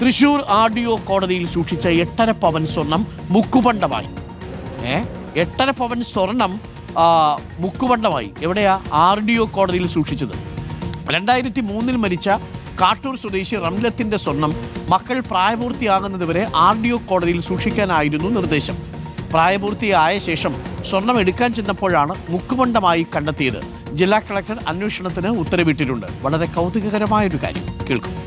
Thrissur R D O കോടതിയിൽ സൂക്ഷിച്ച എട്ടര പവൻ സ്വർണം മുക്കുപണ്ടമായി. ഏ? എട്ടര പവൻ സ്വർണം മുക്കുപണ്ടമായി. എവിടെയാ ആർ ഡി ഒ കോടതിയിൽ സൂക്ഷിച്ചത്? രണ്ടായിരത്തി മൂന്നിൽ മരിച്ച കാട്ടൂർ സ്വദേശി റംലത്തിന്റെ സ്വർണം മക്കൾ പ്രായപൂർത്തിയാകുന്നതുവരെ ആർ ഡി ഒ കോടതിയിൽ സൂക്ഷിക്കാനായിരുന്നു നിർദ്ദേശം. പ്രായപൂർത്തിയായ ശേഷം സ്വർണം എടുക്കാൻ ചെന്നപ്പോഴാണ് മുക്കുപണ്ടമായി കണ്ടെത്തിയത്. ജില്ലാ കളക്ടർ അന്വേഷണത്തിന് ഉത്തരവിട്ടിട്ടുണ്ട്. വളരെ കൗതുകകരമായൊരു കാര്യം. കേൾക്കും.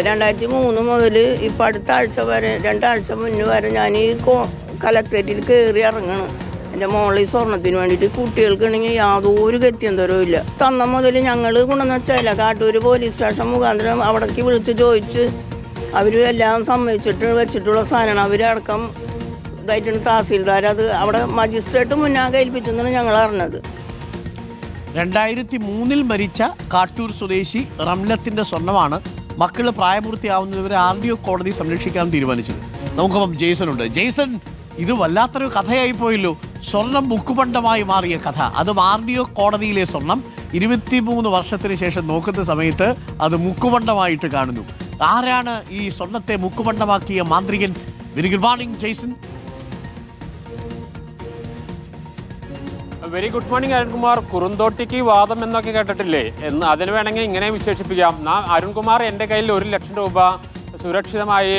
രണ്ടായിരത്തി മൂന്ന് മുതൽ ഇപ്പം അടുത്ത ആഴ്ച വരെ രണ്ടാഴ്ച മുന്നേ വരെ ഞാൻ ഈ കോ- കലക്ട്രേറ്റിൽ കയറി ഇറങ്ങണം. എന്റെ മോളിൽ ഈ സ്വർണത്തിന് വേണ്ടിയിട്ട് കുട്ടികൾക്കാണെങ്കിൽ യാതൊരു ഗത്യന്തരവും ഇല്ല. തന്ന മുതൽ ഞങ്ങൾ ഗുണമെന്ന് വെച്ചാൽ കാട്ടൂർ പോലീസ് സ്റ്റേഷൻ മുഖാന്തരം അവിടേക്ക് വിളിച്ച് ചോദിച്ച് അവർ എല്ലാം സമ്മതിച്ചിട്ട് വെച്ചിട്ടുള്ള സാധനമാണ് അവരടക്കം ഇതായിട്ടാണ് തഹസീൽദാർ അത് അവിടെ മജിസ്ട്രേറ്റ് മുന്നാകെ ഏൽപ്പിച്ചെന്നാണ് ഞങ്ങൾ അറിഞ്ഞത്. രണ്ടായിരത്തി മൂന്നിൽ മരിച്ച കാട്ടൂർ സ്വദേശി റംലത്തിന്റെ സ്വർണമാണ് മക്കൾ പ്രായപൂർത്തിയാവുന്നതുവരെ ആർ ഡി ഒ കോടതി സംരക്ഷിക്കാൻ തീരുമാനിച്ചത്. നമുക്കപ്പം ജെയ്സൺ ഉണ്ട് ജെയ്സൺ ഇത് വല്ലാത്തൊരു കഥയായി പോയല്ലോ സ്വർണം മുക്കുപണ്ടമായി മാറിയ കഥ. അത് ആർ ഡി ഒ കോടതിയിലെ സ്വർണം ഇരുപത്തിമൂന്ന് വർഷത്തിന് ശേഷം നോക്കുന്ന സമയത്ത് അത് മുക്കുപണ്ടമായിട്ട് കാണുന്നു. ആരാണ് ഈ സ്വർണത്തെ മുക്കുപണ്ടമാക്കിയ മാന്ത്രികൻ? Very good morning Jaison. Very good morning Arunkumar. കുറുന്തോട്ടിക്ക് വാദം എന്നൊക്കെ കേട്ടിട്ടില്ലേ? എന്ന് അതിന് വേണമെങ്കിൽ ഇങ്ങനെ വിശേഷിപ്പിക്കാം. നാ അരുൺകുമാർ എന്റെ കയ്യിൽ ഒരു ലക്ഷം രൂപ സുരക്ഷിതമായി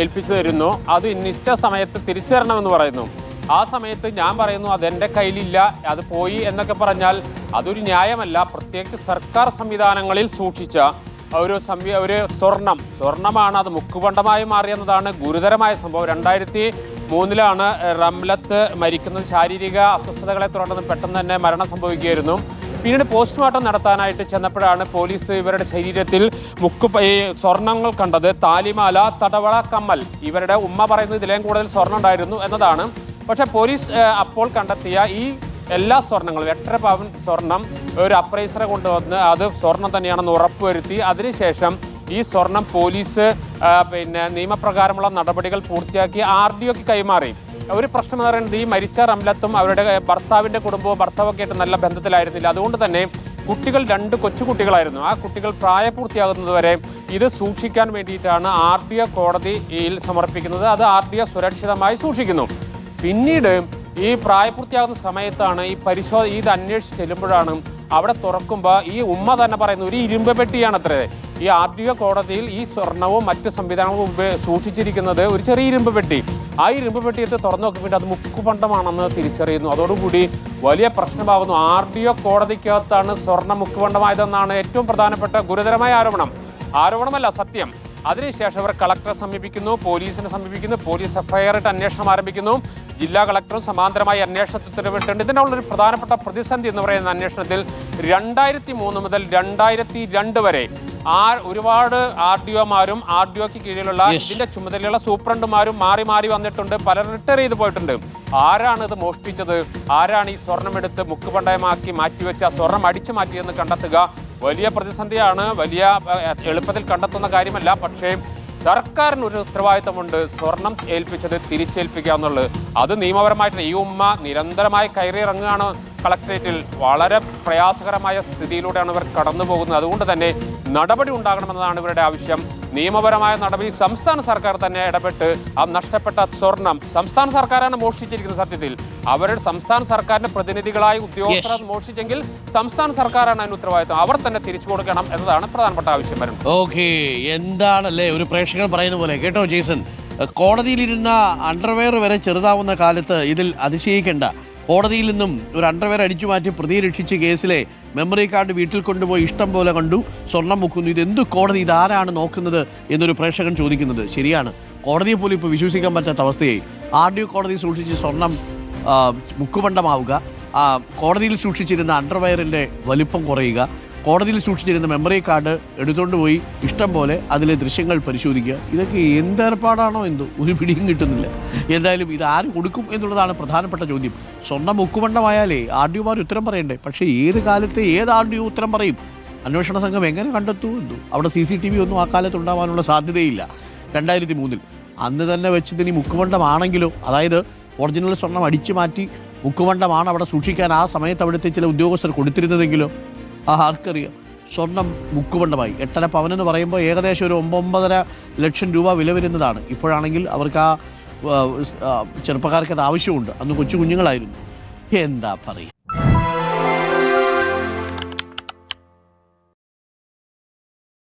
ഏൽപ്പിച്ചു തരുന്നു. അത് നിശ്ചിത സമയത്ത് തിരിച്ചു തരണമെന്ന് പറയുന്നു. ആ സമയത്ത് ഞാൻ പറയുന്നു അതെന്റെ കയ്യിലില്ല അത് പോയി എന്നൊക്കെ പറഞ്ഞാൽ അതൊരു ന്യായമല്ല. പ്രത്യേകിച്ച് സർക്കാർ സംവിധാനങ്ങളിൽ സൂക്ഷിച്ച ഒരു സംവി ഒരു സ്വർണം. സ്വർണമാണ് അത് മുക്കുപണ്ടമായി മാറിയെന്നതാണ് ഗുരുതരമായ സംഭവം. രണ്ടായിരത്തി മൂന്നിലാണ് റംലത്ത് മരിക്കുന്നത്. ശാരീരിക അസ്വസ്ഥതകളെ തുടർന്ന് പെട്ടെന്ന് തന്നെ മരണം സംഭവിക്കുകയായിരുന്നു. പിന്നീട് പോസ്റ്റ്മോർട്ടം നടത്താനായിട്ട് ചെന്നപ്പോഴാണ് പോലീസ് ഇവരുടെ ശരീരത്തിൽ മുക്ക് സ്വർണങ്ങൾ കണ്ടത്. താലിമാല തടവള കമ്മൽ. ഇവരുടെ ഉമ്മ പറയുന്നത് ഇതിലേയും കൂടുതൽ സ്വർണം ഉണ്ടായിരുന്നു എന്നതാണ്. പക്ഷെ പോലീസ് അപ്പോൾ കണ്ടെത്തിയ ഈ എല്ലാ സ്വർണങ്ങളും എട്ടര പവൻ സ്വർണം ഒരു അപ്രൈസറെ കൊണ്ടുവന്ന് അത് സ്വർണം തന്നെയാണെന്ന് ഉറപ്പുവരുത്തി. അതിനുശേഷം ഈ സ്വർണം പോലീസ് പിന്നെ നിയമപ്രകാരമുള്ള നടപടികൾ പൂർത്തിയാക്കി ആർ ഡി ഒക്ക് കൈമാറി. ഒരു പ്രശ്നം എന്ന് പറയുന്നത് ഈ മരിച്ച റംലത്തും അവരുടെ ഭർത്താവിന്റെ കുടുംബവും ഭർത്താവൊക്കെ ആയിട്ട് നല്ല ബന്ധത്തിലായിരുന്നില്ല. അതുകൊണ്ട് തന്നെ കുട്ടികൾ രണ്ട് കൊച്ചുകുട്ടികളായിരുന്നു. ആ കുട്ടികൾ പ്രായപൂർത്തിയാകുന്നതുവരെ ഇത് സൂക്ഷിക്കാൻ വേണ്ടിയിട്ടാണ് ആർ ഡി ഒ കോടതിയിൽ സമർപ്പിക്കുന്നത്. അത് ആർ ഡി ഒ സുരക്ഷിതമായി സൂക്ഷിക്കുന്നു. പിന്നീട് ഈ പ്രായപൂർത്തിയാകുന്ന സമയത്താണ് ഈ പരിശോധന ഇത് അന്വേഷിച്ച് ചെല്ലുമ്പോഴാണ് അവിടെ തുറക്കുമ്പോൾ ഈ ഉമ്മ തന്നെ പറയുന്നത് ഒരു ഇരുമ്പ് പെട്ടിയാണ് അത്രേ ഈ ആർ ഡി ഒ കോടതിയിൽ ഈ സ്വർണവും മറ്റ് സംവിധാനവും സൂക്ഷിച്ചിരിക്കുന്നത് ഒരു ചെറിയ ഇരുമ്പ് പെട്ടി. ആ ഇരുമ്പ് പെട്ടി എടുത്ത് തുറന്നു നോക്കുമ്പോൾ അത് മുക്കുപണ്ടമാണെന്ന് തിരിച്ചറിയുന്നു. അതോടുകൂടി വലിയ പ്രശ്നമാവുന്നു. ആർ ഡി ഒ കോടതിക്കകത്താണ് സ്വർണ മുക്കുപണ്ടമായതെന്നാണ് ഏറ്റവും പ്രധാനപ്പെട്ട ഗുരുതരമായ ആരോപണം. ആരോപണമല്ല സത്യം. അതിനുശേഷം അവർ കളക്ടറെ സമീപിക്കുന്നു പോലീസിനെ സമീപിക്കുന്നു പോലീസ് എഫ്ഐആർ ഇട്ട് അന്വേഷണം ആരംഭിക്കുന്നു. ജില്ലാ കളക്ടറും സമാന്തരമായി അന്വേഷണത്തിൽ ഉത്തരവിട്ടുണ്ട് ഇതിനുള്ള ഒരു പ്രധാനപ്പെട്ട പ്രതിസന്ധി എന്ന് പറയുന്ന അന്വേഷണത്തിൽ രണ്ടായിരത്തി മൂന്ന് മുതൽ രണ്ടായിരത്തി രണ്ട് വരെ ആ ഒരുപാട് ആർ ഡി ഒമാരും ആർ ഡി ഒക്ക് കീഴിലുള്ള. ഇതിന്റെ ചുമതലയുള്ള സൂപ്രണ്ടുമാരും മാറി മാറി വന്നിട്ടുണ്ട്. പലർ റിട്ടയർ ചെയ്ത് പോയിട്ടുണ്ട്. ആരാണ് ഇത് മോഷ്ടിച്ചത്? ആരാണ് ഈ സ്വർണം എടുത്ത് മുക്കുപണ്ടയമാക്കി മാറ്റിവെച്ച് ആ സ്വർണം അടിച്ചു മാറ്റിയെന്ന് കണ്ടെത്തുക? വലിയ പ്രതിസന്ധിയാണ്. വലിയ എളുപ്പത്തിൽ കണ്ടെത്തുന്ന കാര്യമല്ല. പക്ഷേ സർക്കാരിന് ഒരു ഉത്തരവാദിത്തമുണ്ട് സ്വർണം ഏൽപ്പിച്ചത് തിരിച്ചേൽപ്പിക്കുക എന്നുള്ളത്. അത് നിയമപരമായിട്ട് ഈ ഉമ്മ നിരന്തരമായി കയറിയിറങ്ങുകയാണ് കളക്ട്രേറ്റിൽ. വളരെ പ്രയാസകരമായ സ്ഥിതിയിലൂടെയാണ് ഇവർ കടന്നു പോകുന്നത് അതുകൊണ്ട് തന്നെ നടപടി ഉണ്ടാകണമെന്നതാണ് ഇവരുടെ ആവശ്യം. നിയമപരമായ നടപടി സംസ്ഥാന സർക്കാർ തന്നെ ഇടപെട്ട് ആ നഷ്ടപ്പെട്ട സ്വർണം സംസ്ഥാന സർക്കാരാണ് മോഷ്ടിച്ചിരിക്കുന്ന സത്യത്തിൽ. അവരുടെ സംസ്ഥാന സർക്കാരിന്റെ പ്രതിനിധികളായി ഉദ്യോഗസ്ഥർ മോഷ്ടിച്ചെങ്കിൽ സംസ്ഥാന സർക്കാരാണ് അതിന് ഉത്തരവാദിത്വം. അവർ തന്നെ തിരിച്ചു കൊടുക്കണം എന്നതാണ് പ്രധാനപ്പെട്ട ആവശ്യം വരുന്നത്. ഓക്കെ എന്താണല്ലേ? ഒരു പ്രേക്ഷകൻ പറയുന്ന പോലെ കേട്ടോ ജേസൺ? കോടതിയിലിരുന്ന അണ്ടർവെയർ വരെ ചെറുതാവുന്ന കാലത്ത് ഇതിൽ അതിശയിക്കേണ്ട കോടതിയിൽ നിന്നും ഒരു അണ്ടർവെയർ അടിച്ചു മാറ്റി പ്രതിയെ രക്ഷിച്ച കേസിലെ മെമ്മറി കാർഡ് വീട്ടിൽ കൊണ്ടുപോയി ഇഷ്ടം പോലെ കണ്ടു സ്വർണം മുക്കുന്നു. ഇത് എന്ത് കോടതി? ഇതാരാണ് നോക്കുന്നത് എന്നൊരു പ്രേക്ഷകൻ ചോദിക്കുന്നത്. ശരിയാണ്. കോടതിയെ പോലും ഇപ്പോൾ വിശ്വസിക്കാൻ പറ്റാത്ത അവസ്ഥയായി. ആർ ഡി കോടതി സൂക്ഷിച്ച് സ്വർണം മുക്കുപണ്ടമാവുക. കോടതിയിൽ സൂക്ഷിച്ചിരുന്ന അണ്ടർവെയറിന്റെ വലിപ്പം കുറയുക. കോടതിയിൽ സൂക്ഷിച്ചിരുന്ന മെമ്മറി കാർഡ് എടുത്തുകൊണ്ട് പോയി ഇഷ്ടം പോലെ അതിലെ ദൃശ്യങ്ങൾ പരിശോധിക്കുക. ഇതൊക്കെ എന്തേർപ്പാടാണോ എന്തോ? ഒരു പിടിയും കിട്ടുന്നില്ല. എന്തായാലും ഇത് ആര് കൊടുക്കും എന്നുള്ളതാണ് പ്രധാനപ്പെട്ട ചോദ്യം. സ്വർണം മുക്കുമണ്ടമായാലേ ആർ ഡി ഒമാർ ഉത്തരം പറയണ്ടേ? പക്ഷേ ഏത് കാലത്തെ ഏത് ആർ ഡി ഉത്തരം പറയും? അന്വേഷണ സംഘം എങ്ങനെ കണ്ടെത്തൂ എന്തോ? അവിടെ സി സി ടി വി ഒന്നും ആ കാലത്ത് ഉണ്ടാവാനുള്ള സാധ്യതയില്ല. രണ്ടായിരത്തി മൂന്നിൽ അന്ന് തന്നെ വെച്ചത് ഇനി മുക്കുമണ്ടമാണെങ്കിലോ അതായത് ഒറിജിനൽ സ്വർണം അടിച്ചു മാറ്റി മുക്കുമണ്ഡമാണ് അവിടെ സൂക്ഷിക്കാൻ ആ സമയത്ത് അവിടുത്തെ ചില ഉദ്യോഗസ്ഥർ കൊടുത്തിരുന്നതെങ്കിലോ? ആ ആർക്കറിയാം? സ്വർണം മുക്കുപണ്ടമായി. എട്ടര പവനെന്ന് പറയുമ്പോൾ ഏകദേശം ഒരു ഒമ്പൊമ്പതര ലക്ഷം രൂപ വില വരുന്നതാണ്. ഇപ്പോഴാണെങ്കിൽ അവർക്ക് ആ, ചെറുപ്പക്കാർക്ക് അത് ആവശ്യമുണ്ട്. അന്ന് കൊച്ചു കുഞ്ഞുങ്ങളായിരുന്നു. എന്താ പറയുക?